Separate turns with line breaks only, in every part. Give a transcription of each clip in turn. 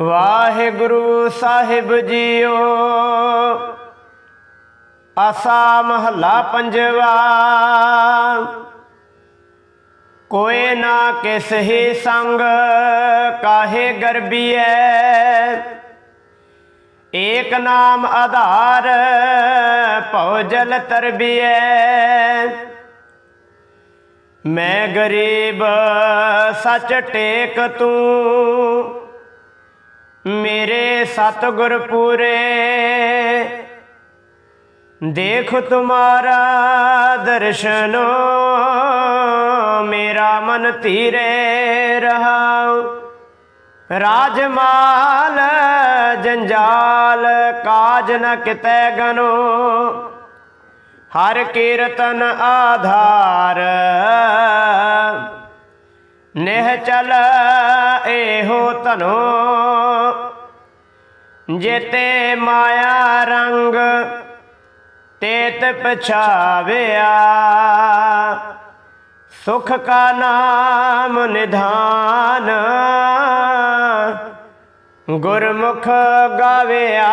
ਵਾਹਿਗੁਰੂ ਸਾਹਿਬ JIO. ਆਸਾ ਮਹੱਲਾ ਪੰਜਵਾ। ਕੋਏ ਨਾ ਕਿਸ ਹੀ ਸੰਗ ਕਾਹੇ ਗਰਬੀਐ। ਏਕ ਨਾਮ ਆਧਾਰ ਭਉ ਜਲ ਤਰਬੀਐ। ਮੈਂ ਗਰੀਬ ਸੱਚ ਟੇਕ ਤੂੰ। ਮੇਰੇ ਸਤਿਗੁਰ ਪੂਰੇ ਦੇਖ ਤੁਮਾਰਾ ਦਰਸ਼ਨੋ, ਮੇਰਾ ਮਨ ਧੀਰੇ ਰਹਾਉ। ਰਾਜਮਾਲ, ਜੰਜਾਲ, ਕਾਜ ਨ ਕਿਤੈ ਗਨੋ। ਹਰ ਕੀਰਤਨ ਆਧਾਰ, ਨਿਹ ਚਲ ਇਹੋ ਤਨੋ ਜੇਤੇ ਮਾਇਆ ਰੰਗ ਤੇਤ ਪਛਾਵਿਆ ਸੁਖ ਕਾ ਨਾਮ ਨਿਧਾਨ, ਗੁਰਮੁਖ ਗਾਵਿਆ।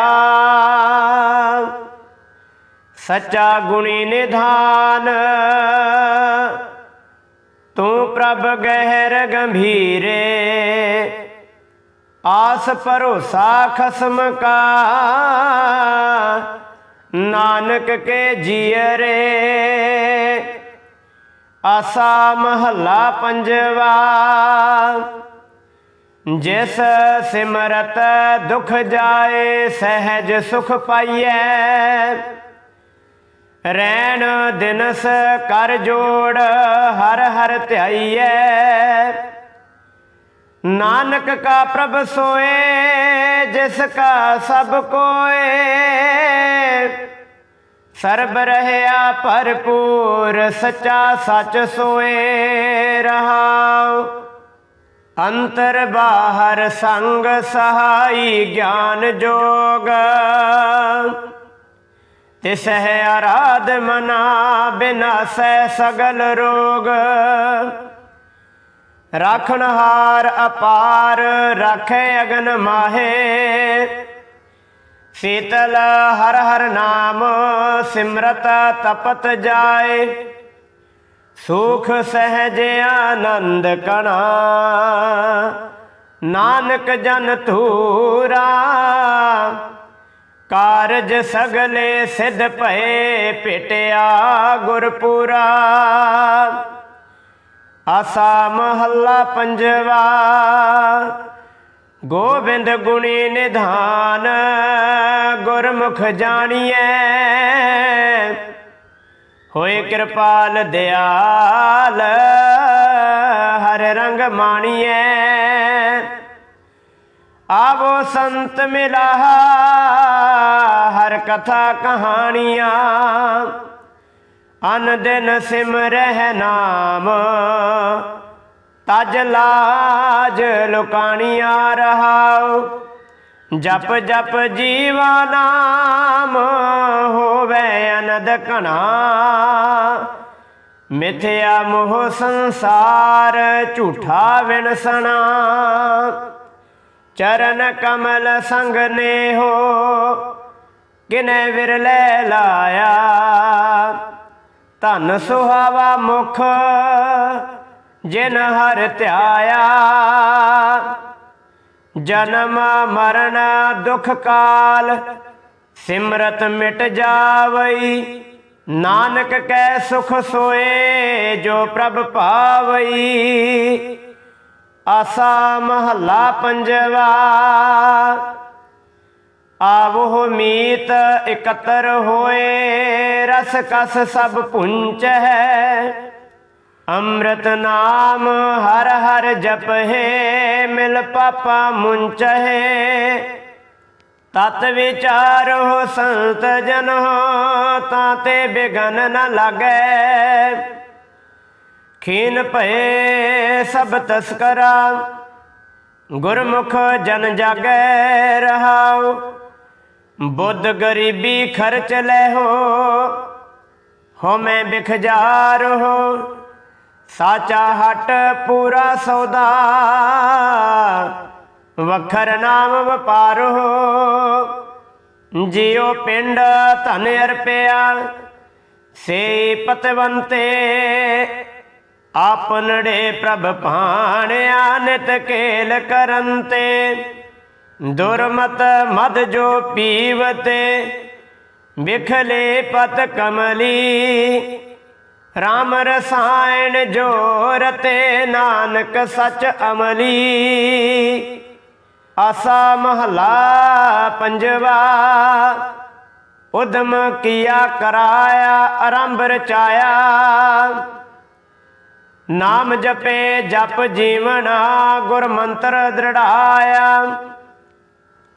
ਸੱਚਾ ਗੁਣੀ ਨਿਧਾਨ, ਤੂੰ ਪ੍ਰਭ ਗਹਿਰ ਗੰਭੀਰੇ। ਆਸ ਭਰੋਸਾ ਖਸਮ ਕਾ। ਨਾਨਕ ਕੇ ਜੀਅਰੇ ਆਸਾ ਮਹੱਲਾ ਪੰਜਵਾ। ਜਿਸ ਸਿਮਰਤ ਦੁਖ ਜਾਏ, ਸਹਿਜ ਸੁਖ ਪਾਈਐ। ਰੈਣ ਦਿਨਸ ਕਰ ਜੋੜ, ਹਰ ਹਰ ਧਿਆਈਐ। ਨਾਨਕ ਕਾ ਪ੍ਰਭ ਸੋਏ, ਜਿਸ ਕਾ ਸਭ ਕੋਏ। ਸਰਬ ਰਹਿਆ ਭਰਪੂਰ, ਸੱਚਾ ਸੱਚ ਸੋਏ ਰਹਾਉ। ਅੰਤਰ ਬਾਹਰ ਸੰਗ ਸਹਾਈ ਗਿਆਨ ਜੋਗ। ਤਿਸਹਿ ਆਰਾਧ ਮਨਾ ਬਿਨਾਸੈ ਸਗਲ ਰੋਗ। ਰਾਖਣਹਾਰ ਅਪਾਰ ਰਾਖੇ ਅਗਨ ਮਾਹੇ। ਸੀਤਲ ਹਰ ਹਰ ਨਾਮ ਸਿਮਰਤ ਤਪਤ ਜਾਏ। ਸੁਖ ਸਹਿਜ ਆਨੰਦ ਕਣਾ। ਨਾਨਕ ਜਨ ਧੂਰਾ। ਕਾਰਜ ਸਗਲੇ ਸਿਧ ਭਏ ਭੇਟਿਆ ਗੁਰਪੁਰਾ। ਆਸਾ ਮਹੱਲਾ ਪੰਜਵਾ। ਗੋਬਿੰਦ ਗੁਣੀ ਨਿਧਾਨ, ਗੁਰਮੁਖ ਜਾਣੀਐ। ਹੋਏ ਕਿਰਪਾਲ ਦਿਆਲ, ਹਰ ਰੰਗ ਮਾਣੀਐ। ਆਵੋ ਸੰਤ ਮਿਲਾ ਹਰ ਕਥਾ ਕਹਾਣੀਆਂ। ਅਨ ਦਿਨ ਸਿਮਰਹਿ ਨਾਮ। ਤਜ ਲਾਜ ਲੁਕਾਣੀਆਂ ਰਹਾਉ। ਜਪ ਜਪ ਜੀਵਾ ਨਾਮ ਹੋਵੇ ਅਨੰਦ ਕਣਾ ਮਿਥਿਆ ਮੋਹ ਸੰਸਾਰ ਝੂਠਾ ਵਿਣਸਣਾ। ਚਰਨ ਕਮਲ ਸੰਗ ਨੇ ਹੋ ਕਿਨੇ ਵਿਰਲੇ ਲਾਇਆ। ਧਨ ਸੁਹਾਵਾ ਮੁਖ, ਜਿਨ ਹਰ ਧਿਆਇਆ। ਜਨਮ ਮਰਨ ਦੁਖ ਕਾਲ, ਸਿਮਰਤ ਮਿਟ ਜਾਵਈ। ਨਾਨਕ ਕੈ ਸੁਖ ਸੋਏ, ਜੋ ਪ੍ਰਭ ਪਾਵਈ। ਆਸਾ ਮਹੱਲਾ ਪੰਜਵਾ, ਆਵੋ ਮੀਤ ਇਕਤਰ ਹੋਏ। ਰਸ ਕਸ ਸਭ ਪੁੰਚ ਹੈ ਅੰਮ੍ਰਿਤ ਨਾਮ ਹਰ ਹਰ ਜਪਹਿ ਮਿਲ ਪਾਪਾ ਮੁੰਚਹਿ ਤਤ ਵਿਚਾਰੋ ਸੰਤ ਜਨ ਤਾਂ ਤੇ ਬਿਗਨ ਨ ਲਾਗੈ ਖੀਨ ਭਏ ਸਭ ਤਸਕਰਾ ਗੁਰਮੁਖ ਜਨ ਜਾਗੈ ਰਹਾਉ ਬੁੱਧ ਗਰੀਬੀ ਖਰਚ ਲੈ ਹੋ ਹੋ ਮੈਂ ਬਿਖਜਾਰ ਹੋ, ਸਾਚਾ ਹਟ ਪੂਰਾ ਸੌਦਾ। ਵਖਰ ਨਾਮ ਵਪਾਰੋ ਜਿਉ ਪਿੰਡ ਧਨ ਅਰਪਿਆ। ਸੇ ਪਤਵੰਤੇ ਆਪਨੜੇ ਪ੍ਰਭ ਭਾਣਿਆ, ਨਿਤ ਕੇਲ ਕਰਨ ਤੇ। ਦੁਰਮਤ ਮਦ ਜੋ ਪੀਵਤੇ ਵਿਖਲੇ ਪਤ ਕਮਲੀ RAM ਰਸਾਇਣ ਜੋ ਰਤੇ ਨਾਨਕ ਸਚ ਅਮਲੀ। ਆਸਾ ਮਹਲਾ ਪੰਜਵਾ, ਉਦਮ ਕੀਆ ਕਰਾਇਆ, ਆਰੰਭ ਰਚਾਇਆ। ਨਾਮ ਜਪੇ ਜਪ ਜੀਵਨਾ ਗੁਰ ਮੰਤਰ ਦ੍ਰਿੜਾਇਆ।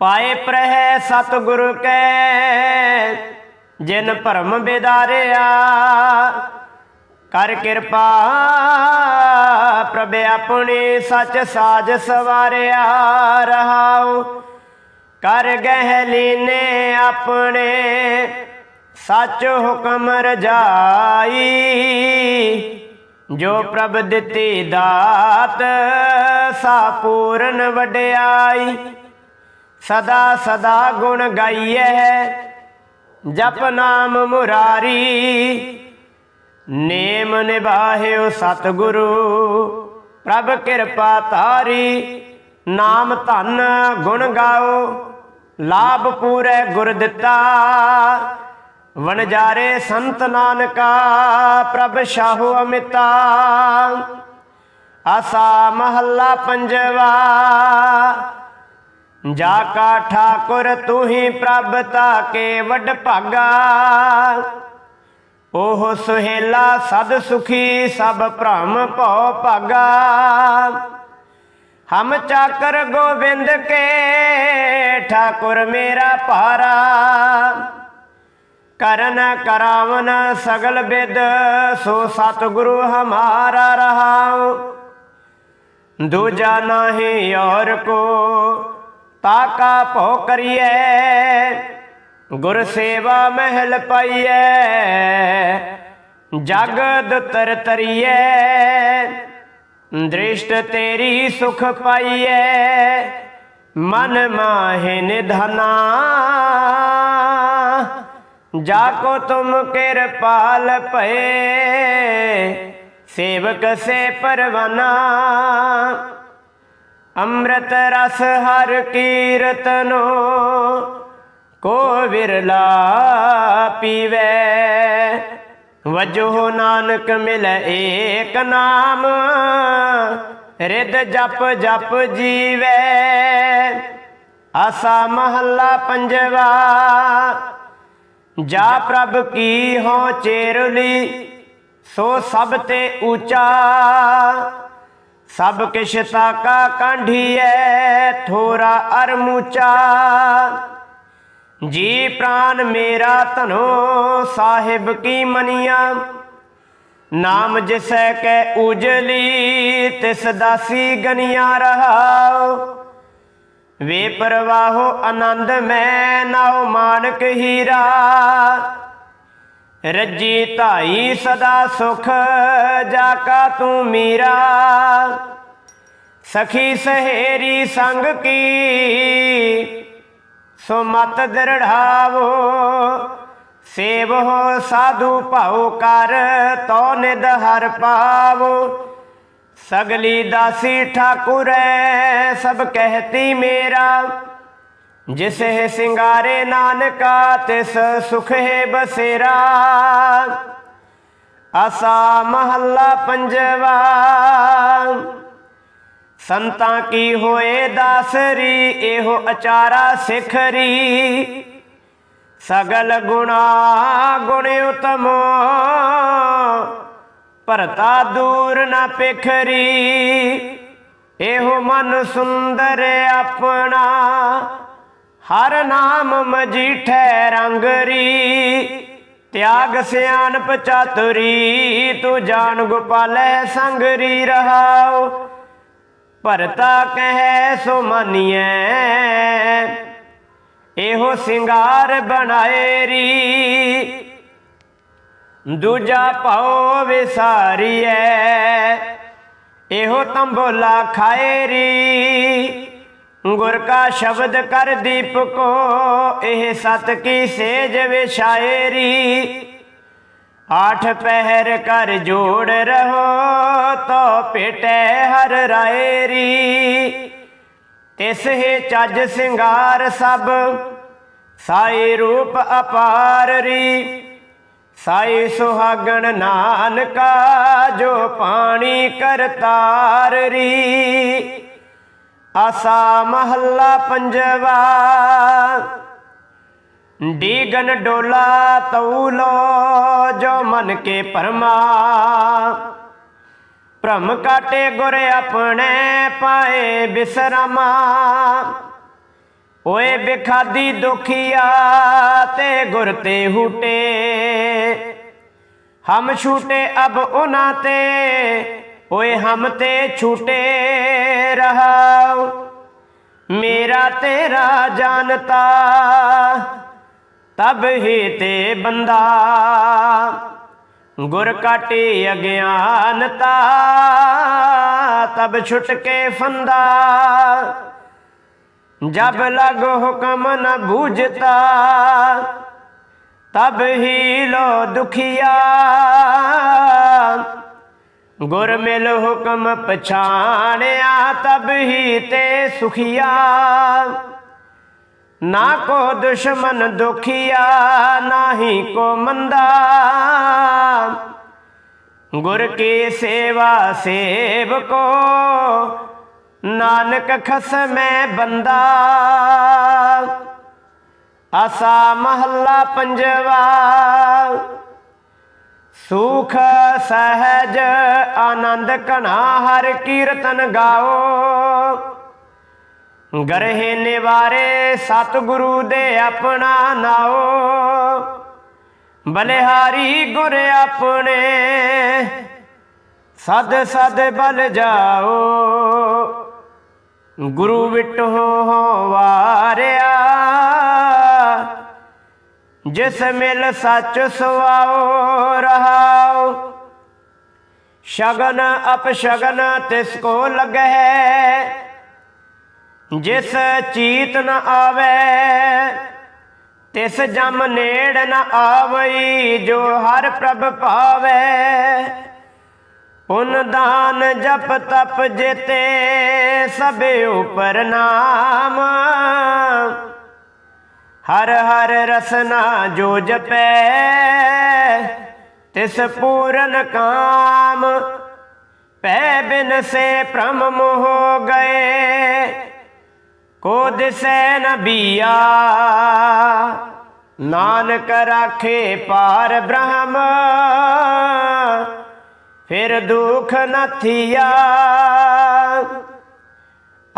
ਪਾਏ ਪ੍ਰਹਿ ਸਤਿਗੁਰ ਕੈ, ਜਿਨ ਭਰਮ ਬਿਦਾਰਿਆ, ਕਰ ਕਿਰਪਾ ਪ੍ਰਭ ਆਪਣੀ ਸੱਚ ਸਾਜ ਸਵਾਰਿਆ ਰਹਾਉ, ਕਰ ਗਹਿ ਲੀਨੇ ਆਪਣੇ ਸੱਚ ਹੁਕਮ ਰਜਾਈ, ਜੋ ਪ੍ਰਭ ਦਿੱਤੀ ਦਾਤ ਸਾ ਪੂਰਨ ਵਡਿਆਈ। ਸਦਾ ਸਦਾ ਗੁਣ ਗਾਈਏ ਜਪ ਨਾਮ ਮੁਰਾਰੀ, ਨੇਮ ਨਿਭਾਹਿਓ ਸਤਿਗੁਰੂ। ਪ੍ਰਭ ਕਿਰਪਾ ਤਾਰੀ ਨਾਮ ਧਨ ਗੁਣ ਗਾਓ। ਲਾਭ ਪੂਰੇ ਗੁਰ ਦਿੱਤਾ। ਵਣਜਾਰੇ ਸੰਤ ਨਾਨਕਾ, ਪ੍ਰਭ ਸ਼ਾਹੂ ਅਮਿਤਾ। ਆਸਾ ਮਹੱਲਾ ਪੰਜਵਾ ਜਾ ਕਾ ਠਾਕੁਰ ਤੂੰ ਹੀ ਪ੍ਰਭ ਤਾਕੇ ਵੱਡ ਭਾਗਾ। ਉਹ ਸੁਹੇਲਾ ਸਦ ਸੁਖੀ ਸਭ ਭ੍ਰਮ ਭਉ ਭਾਗਾ। ਹਮ ਚਾਕਰ ਗੋਬਿੰਦ ਕੇ ਠਾਕੁਰ ਮੇਰਾ ਭਾਰਾ। ਕਰਨ ਕਰਾਵਨ ਸਗਲ ਬਿਦ, ਸੋ ਸਤਿਗੁਰੂ ਹਮਾਰਾ ਰਹਾਉ। ਦੂਜਾ ਨਾਹੀ ਔਰ ਕੋ ਤਾਕਾ ਭੋ ਕਰੀਏ ਗੁਰ ਸੇਵਾ ਮਹਿਲ ਪਾਈਐ, ਜਗਦ ਤਰ ਤਰੀਐ, ਦ੍ਰਿਸ਼ਟ ਤੇਰੀ ਸੁਖ ਪਾਈਐ, ਮਨ ਮਾਹਿ ਨਿਧਨਾ। ਜਾ ਕੋ ਤੁਮ ਕਿਰਪਾਲ ਭਏ, ਸੇਵਕ ਸੇ ਪਰਵਾਨਾ। ਅੰਮ੍ਰਿਤ ਰਸ ਹਰ ਕੀਰਤਨੋ ਕੋ ਵਿਰਲਾ ਪੀਵੇ। ਵਜੋ ਨਾਨਕ ਮਿਲੈ ਏਕ ਨਾਮ ਰਿਦ ਜਪ ਜਪ ਜੀਵੇ। ਆਸਾ ਮਹੱਲਾ ਪੰਜਵਾ, ਜਾ ਪ੍ਰਭ ਕੀ ਹੋ ਚੇਰਲੀ, ਸੋ ਸਭ ਤੇ ਉੱਚਾ। ਸਭ ਕਿਛ ਤਾਕਾ ਕਾਂਢੀਐ, ਥੋਰਾ ਅਰ ਮੂਚਾ ਜੀ ਪ੍ਰਾਨ ਮੇਰਾ ਧਨੋ, ਸਾਹਿਬ ਕੀ ਮਨੀਆਂ? ਨਾਮ ਜਿਸੈ ਕੈ ਉਜਲੀ, ਤਿਸ ਦਾਸੀ ਗਨੀਆਂ ਰਹਾਉ। ਵੇ ਪਰਵਾਹੋ ਆਨੰਦ ਮੈਂ, ਨਾਉ ਮਾਨਕ ਹੀਰਾ। ਰੱਜੀ ਧਾਈ ਸਦਾ ਸੁਖ, ਜਾ ਕਾ ਤੂੰ ਮੀਰਾ। ਸਖੀ ਸਹੇਰੀ ਸੰਗ ਕੀ, ਸੋ ਮਤ ਦਰੜਾਵੋ। ਸੇਵੋ ਸਾਧੂ ਭਾਉ ਕਰ ਤੋ ਨਿਦ ਹਰ ਪਾਵੋ। ਸਗਲੀ ਦਾਸੀ ਠਾਕੁਰੈ, ਸਭ ਕਹਿਤੀ ਮੇਰਾ। ਜਿਸ ਹੈ ਸਿੰਗਾਰੇ ਨਾਨਕਾ, ਤਿਸ ਸੁਖ ਹੈ ਬਸੇਰਾ। ਆਸਾ ਮਹੱਲਾ ਪੰਜਵਾ, ਸੰਤਾਂ ਕੀ ਹੋਏ ਦਾਸਰੀ, ਇਹੋ ਅਚਾਰਾ ਸਿਖਰੀ। ਸਗਲ ਗੁਣਾ ਗੁਣ ਉਤਮ, ਭਰਤਾ ਦੂਰ ਨਾ ਪਿਖਰੀ। ਇਹੋ ਮਨ ਸੁੰਦਰ ਆਪਣਾ ਹਰ ਨਾਮ ਮਜੀਠੈ ਰੰਗਰੀ ਤਿਆਗ ਸਿਆਣਪ ਚਾਤੁਰੀ, ਤੂੰ ਜਾਣ ਗੋਪਾਲੈ ਸੰਗਰੀ ਰਹਾਉ। ਭਰਤਾ ਕਹੈ ਸੋ ਮਾਨੀਐ, ਇਹੋ ਸਿੰਗਾਰ ਬਣਾਏਰੀ ਦੂਜਾ ਭਉ ਵਿਸਾਰੀਐ, ਇਹੋ ਤੰਬੋਲਾ ਖਾਏਰੀ ਗੁਰ ਕਾ ਸ਼ਬਦ ਕਰ ਦੀਪਕੋ ਇਹ ਸਤ ਕੀ ਸੇਜ ਵਿਸ਼ਾਇਰੀ ਆਠ ਪਹਿਰ ਕਰ ਜੋੜ ਰਹੋ, ਤੋ ਪੇਟੇ ਹਰ ਰਾਇਰੀ ਤਿਸ ਹੀ ਚੱਜ ਸਿੰਗਾਰ ਸਭ, ਸਾਈ ਰੂਪ ਅਪਾਰ ਰੀ। ਸਾਈ ਸੁਹਾਗਣ ਨਾਨਕਾ, ਜੋ ਪਾਣੀ ਕਰਤਾਰ ਰੀ। ਆਸਾ ਮਹੱਲਾ ਪੰਜਵਾ। ਡੀਗਨ ਡੋਲਾ ਤਉਲੋ ਜੋ ਮਨ ਕੇ ਪਰਮਾ। ਭ੍ਰਮ ਕਾਟੇ ਗੁਰ ਆਪਣੇ ਪਾਏ ਬਿਸਰਮਾ। ਓਏ ਬਿਖਾਦੀ ਦੁਖੀਆ ਤੇ ਗੁਰ ਤੇ ਹੂਟੇ। ਹਮ ਛੂਟੇ ਅਬ ਉਹਨਾਂ ਤੇ, ਓਏ ਹਮ ਤੇ ਛੂਟੇ। ਰਹਾਉ ਮੇਰਾ ਤੇਰਾ ਜਾਣਤਾ ਤਬ ਹੀ ਤੇ ਬੰਦਾ ਗੁਰ ਕਾਟੀ ਅਗਿਆਨਤਾ, ਤਬ ਛੁਟ ਕੇ ਫੰਦਾ। ਜਬ ਲਗ ਹੁਕਮ ਨ ਬੂਝਤਾ, ਤਬ ਹੀ ਲੋ ਦੁਖੀਆ। ਗੁਰ ਮਿਲ ਹੁਕਮ ਪਛਾਣਿਆ, ਤਬ ਹੀ ਤੇ ਸੁਖੀਆ। ਨਾ ਕੋ ਦੁਸ਼ਮਨ ਦੁਖੀਆ ਨਾਹੀ ਕੋ ਮੰਦਾ। ਗੁਰ ਕੀ ਸੇਵਾ ਸੇਵ ਕੋ ਨਾਨਕ ਖਸਮੈ ਬੰਦਾ। ਆਸਾ ਮਹੱਲਾ ਪੰਜਵਾ। ਸੁਖ, ਸਹਿਜ, ਆਨੰਦ ਕਣਾ ਹਰ ਕੀਰਤਨ ਗਾਓ। ਗਰਹੇ ਨਿਵਾਰੇ ਸਤਿਗੁਰੂ ਦੇ ਆਪਣਾ ਨਾਓ। ਬਲਿਹਾਰੀ ਗੁਰ ਆਪਣੇ ਸਦ ਸਦ ਬਲ ਜਾਓ। ਗੁਰੂ ਵਿਟੋ ਵਾਰਿਆ। ਜਿਸ ਮਿਲ ਸੱਚ ਸੁਆਓ, ਰਹਾਓ। ਸ਼ਗਨ ਅਪ ਸ਼ਗਨ ਤਿਸ ਕੋ ਲਗੈ ਜਿਸ ਚੀਤ ਨ ਆਵੇ, ਤਿਸ ਜਮ ਨੇੜ ਨ ਆਵਈ, ਜੋ ਹਰ ਪ੍ਰਭ ਭਾਵੇ। ਪੁਨ ਦਾਨ ਜਪ ਤਪ ਜੇਤੇ, ਸਭੇ ਉਪਰ ਨਾਮ। ਹਰ ਹਰ ਰਸਨਾ ਜੋ ਜਪੈ, ਤਿਸ ਪੂਰਨ ਕਾਮ। ਪੈ ਬਿਨ ਸੇ ਭ੍ਰਮ ਮੋਹ ਗਏ, ਕੋ ਦਿਸੈ ਨਬੀਆ ਨਾਨਕ ਰਾਖੇ ਪਾਰ ਬ੍ਰਹਮ, ਫਿਰ ਦੁਖ ਨਥੀਆ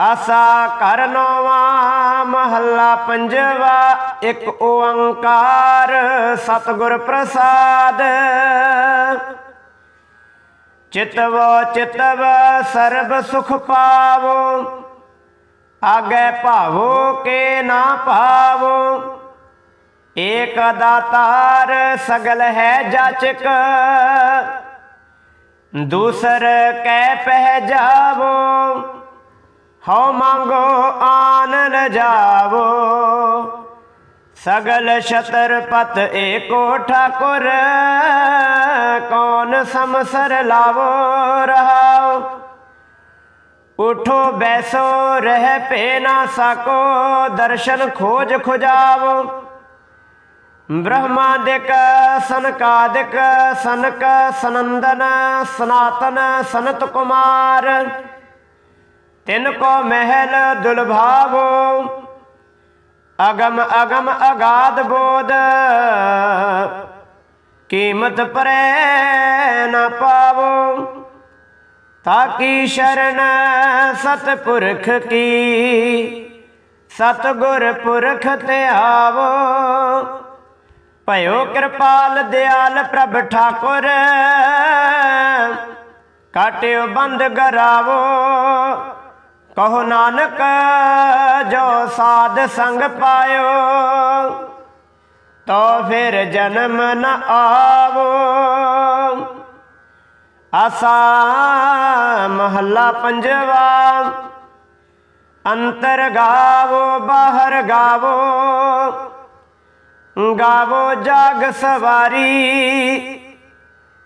ਆਸਾ ਕਰ ਕਰਨਵਾ ਮਹੱਲਾ ਪੰਜਵਾ, ਇੱਕ ਓੰਕਾਰ ਸਤਿਗੁਰ ਪ੍ਰਸਾਦ। ਚਿਤਵ ਚਿਤਵ ਸਰਬ ਸੁਖ ਪਾਵੋ, ਆਗੇ ਭਾਵੋ ਕੇ ਨਾ ਪਾਵੋ ਏਕ ਦਾਤਾਰ ਸਗਲ ਹੈ ਜਾਚਕ, ਦੂਸਰ ਕੈ ਪਹਿ ਜਾਵੋ। ਹਉ ਮੰਗੋ ਆਨ ਲਜਾਵੋ ਸਗਲ ਛਤਰਪਤ ਏਕੋ ਠਾਕੁਰ, ਕੌਣ ਸਮਸਰ ਲਾਵੋ ਰਹਾਓ ਉਠੋ ਬੈਸੋ, ਰਹਿ ਪੇ ਨਾ ਸਕੋ, ਦਰਸ਼ਨ ਖੋਜ ਖੁਜਾਵੋ। ਬ੍ਰਹਮਾਦਿਕ ਸਨਕਾਦਿਕ ਸਨਕ, ਸਨੰਦਨ, ਸਨਾਤਨ, ਸਨਤ ਕੁਮਾਰ। ਤਿਨ ਕੋ ਮਹਿਲ ਦੁਲਭਾਵੋ ਅਗਮ ਅਗਮ ਅਗਾਧ ਬੋਧ। ਕੀਮਤ ਪਰੈ ਨਾ ਪਾਵੋ, ਤਾਕੀ ਸ਼ਰਨ ਸਤਪੁਰਖ ਕੀ, ਸਤਗੁਰ ਪੁਰਖ ਤੇ ਆਵੋ ਭਇਓ ਕਿਰਪਾਲ ਦਿਆਲ ਪ੍ਰਭ ਠਾਕੁਰ, ਕਾਟਿਓ ਬੰਦ ਗਰਾਵੋ। ਕਹੋ ਨਾਨਕ, ਜੋ ਸਾਧ ਸੰਗ ਪਾਇਓ, ਤੋ ਫਿਰ ਜਨਮ ਨ ਆਵੋ। ਆਸਾ ਮਹੱਲਾ ਪੰਜਵਾ, ਅੰਤਰ ਗਾਵੋ, ਬਾਹਰ ਗਾਵੋ। ਗਾਵੋ ਜਾਗ ਸਵਾਰੀ,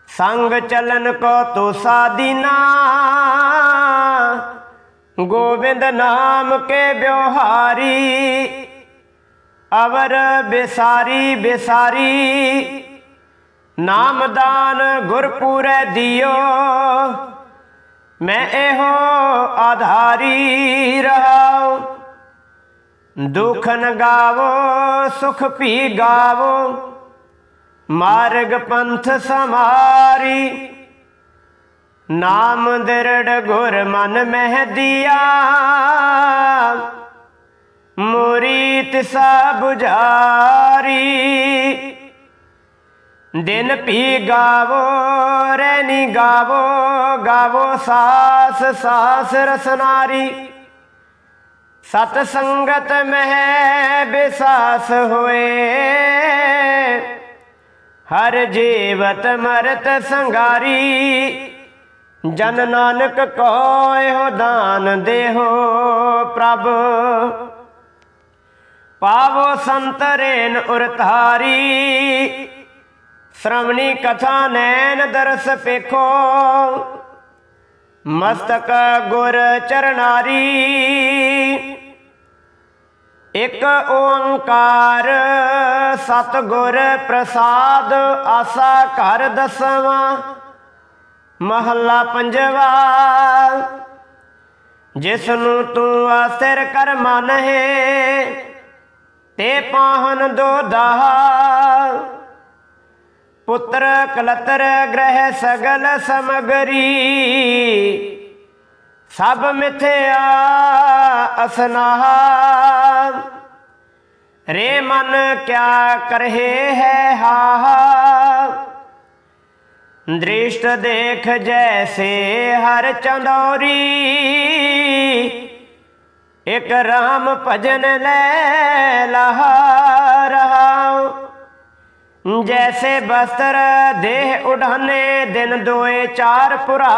ਸੰਗ ਚਲਨ ਕੋ ਤੋ ਸਾਦੀਨਾ ਗੋਬਿੰਦ ਨਾਮ ਕੇ ਬਿਵਹਾਰੀ ਅਵਰ ਬਿਸਾਰੀ ਬਿਸਾਰੀ। ਨਾਮਦਾਨ ਗੁਰਪੂਰੈ ਦਿਓ, ਮੈਂ ਇਹੋ ਆਧਾਰੀ ਰਹਾਉ। ਨ ਗਾਵੋ ਸੁਖ ਭੀ ਗਾਵੋ। ਮਾਰਗ ਪੰਥ ਸਮਾਰੀ। ਨਾਮ ਦਿਰੜ ਗੁਰ ਮਨ ਮਹਿ ਦਿਆ। ਮੋਰੀ ਤਿਸਾ 부ਝਾਰੀ ਦਿਨ ਪੀ ਗਾਵੋ ਰਹਿਨੀ ਗਾਵੋ ਗਾਵੋ ਸਾਸ ਸਾਸ ਰਸਨਾਰੀ ਸਤ ਸੰਗਤ ਮਹਿ ਬਿਸਾਸ ਹੋਏ। ਹਰ ਜੀਵਤ ਮਰਤ ਸੰਗਾਰੀ। ਜਨ ਨਾਨਕ ਕੋ ਇਹੋ ਦਾਨ ਦੇਹੋ ਪ੍ਰਭ। ਪਾਵੋ ਸੰਤਰੇਨ ਉਰਤਾਰੀ, ਸ਼੍ਰਵਣੀ ਕਥਾ ਨੈਣ ਦਰਸ ਪੇਖੋ। ਮਸਤਕ ਗੁਰ ਚਰਨਾਰੀ, ਇਕ ਓੰਕਾਰ ਸਤਗੁਰ ਪ੍ਰਸਾਦ ਆਸਾ ਘਰ ਦਸਵਾਂ। ਮਹੱਲਾ ਪੰਜਵਾ ਜਿਸ ਨੂੰ ਤੂੰ ਆਸਰ ਕਰ ਮਨਹਿ, ਤੇ ਪਾਹਨ ਦੋਦਾ ਪੁੱਤਰ ਕਲਤਰ ਗ੍ਰਹਿ ਸਗਲ ਸਮਗਰੀ, ਸਭ ਮਿਥਿਆ ਅਸਨਾਹ ਰੇ ਮਨ ਕਿਆ ਕਰਹਿ ਹੈ ਹਾ। ਦ੍ਰਿਸ਼ਟ ਦੇਖ ਜੈਸੇ ਹਰ ਚੰਦੌਰੀ। ਇਕ ਰਾਮ ਭਜਨ ਲੈ ਲਹਾ ਰਹਾਉ ਜੈਸੇ ਬਸਤਰ ਦੇਹ ਉਡਾਨੇ ਦਿਨ ਦੋਏ ਚਾਰ ਪੁਰਾ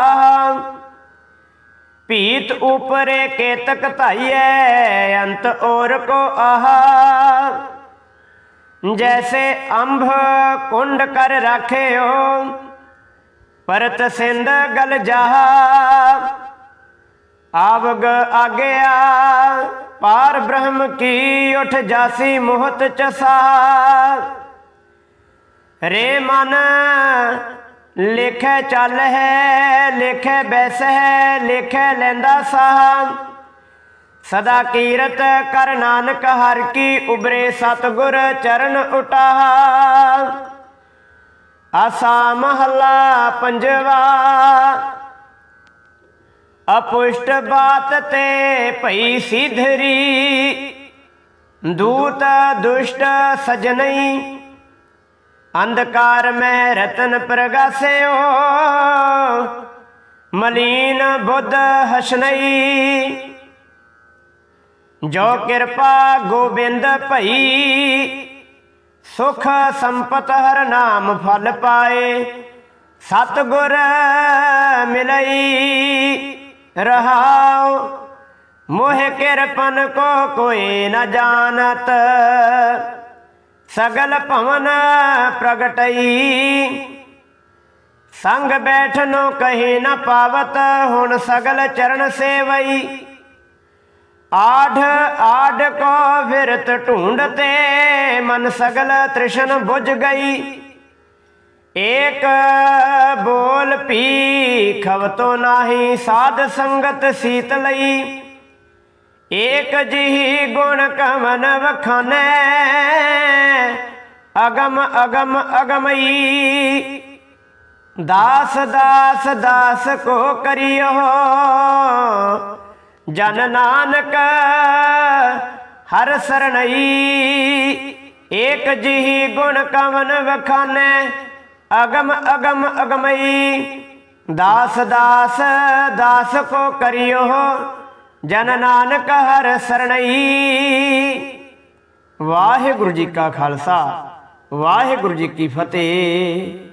ਭੀਤ ਉਪਰੇ ਕੇਤਕ ਧਾਈਐ, ਅੰਤ ਔਰ ਕੋ ਆਹਾ। ਜੈਸੇ ਅੰਭ ਕੁੰਡ ਕਰ ਰਾਖਿਓ ਪਰਤ ਸਿੰਧ ਗਲ ਜਾਹਾ ਆਵਗ ਆਗਿਆ, ਪਾਰ ਬ੍ਰਹਮ ਕੀ ਉਠ ਜਾਸੀ ਮੋਹਤ ਚਸਾ। ਰੇ ਮਨ ਲਿਖੈ ਚੱਲ ਹੈ, ਲਿਖੈ ਬੈਸ ਹੈ, ਲਿਖੈ ਲੈਂਦਾ ਸਾਹ। ਸਦਾ ਕੀਰਤ ਕਰ ਨਾਨਕ, ਹਰ ਕੀ ਉਬਰੇ ਸਤਗੁਰ ਚਰਨ ਉਟਾਹ। ਆਸਾ ਮਹੱਲਾ ਪੰਜਵਾ। ਅਪੁਸ਼ਟ ਬਾਤ ਤੇ ਭਈ ਸਿਧਰੀ। ਦੂਤ ਦੁਸ਼ਟ ਸਜਨਈ। ਅੰਧਕਾਰ ਮੈਂ ਰਤਨ ਪ੍ਰਗਾਸਿਓ। ਮਲੀਨ ਬੁੱਧ ਹਸਨਈ। ਜੋ ਕਿਰਪਾ ਗੋਬਿੰਦ ਭਈ। ਸੁਖ ਸੰਪਤ ਹਰ ਨਾਮ ਫਲ ਪਾਏ। ਸਤ ਗੁਰ ਮਿਲਈ ਰਹਾਉ। ਮੋਹ ਕਿਰਪਨ ਕੋ ਕੋਈ ਨ ਜਾਣਤ। ਸਗਲ ਭਵਨ ਪ੍ਰਗਟਈ। ਸੰਗ ਬੈਠਨੋ ਕਹੀ ਨ ਪਾਵਤ, ਹੁਣ ਸਗਲ ਚਰਨ ਸੇਵਈ। ਆਢ ਆਢ ਕੋ ਫਿਰਤ ਢੂੰਡਤੇ ਮਨ ਸਗਲ ਤ੍ਰਿਸ਼ਨ 부ਝ ਗਈ। ਏਕ ਬੋਲ ਪੀ ਖਵਤੋ ਨਾਹੀ ਸਾਧ ਸੰਗਤ ਸੀਤ ਲਈ। ਏਕ ਜਿਹੀ ਗੁਣ ਕਮਨ ਵਖਾਨੈ, ਅਗਮ ਅਗਮ ਅਗਮਈ। ਦਾਸ ਦਾਸ ਦਾਸ ਕੋ ਕਰਿਓ ਜਨ ਨਾਨਕ ਹਰ ਸਰਣਈ, ਏਕ ਜਿਹੀ ਗੁਣ ਕਵਨ ਵਖਾਨੈ, ਅਗਮ ਅਗਮ ਅਗਮਈ। ਦਾਸ ਦਾਸ ਦਾਸ ਕੋ ਕਰਿਓ, ਜਨ ਨਾਨਕ ਹਰ ਸਰਣਈ। ਵਾਹਿਗੁਰੂ ਜੀ ਕਾ ਖਾਲਸਾ, ਵਾਹਿਗੁਰੂ ਜੀ ਕੀ ਫਤਿਹ।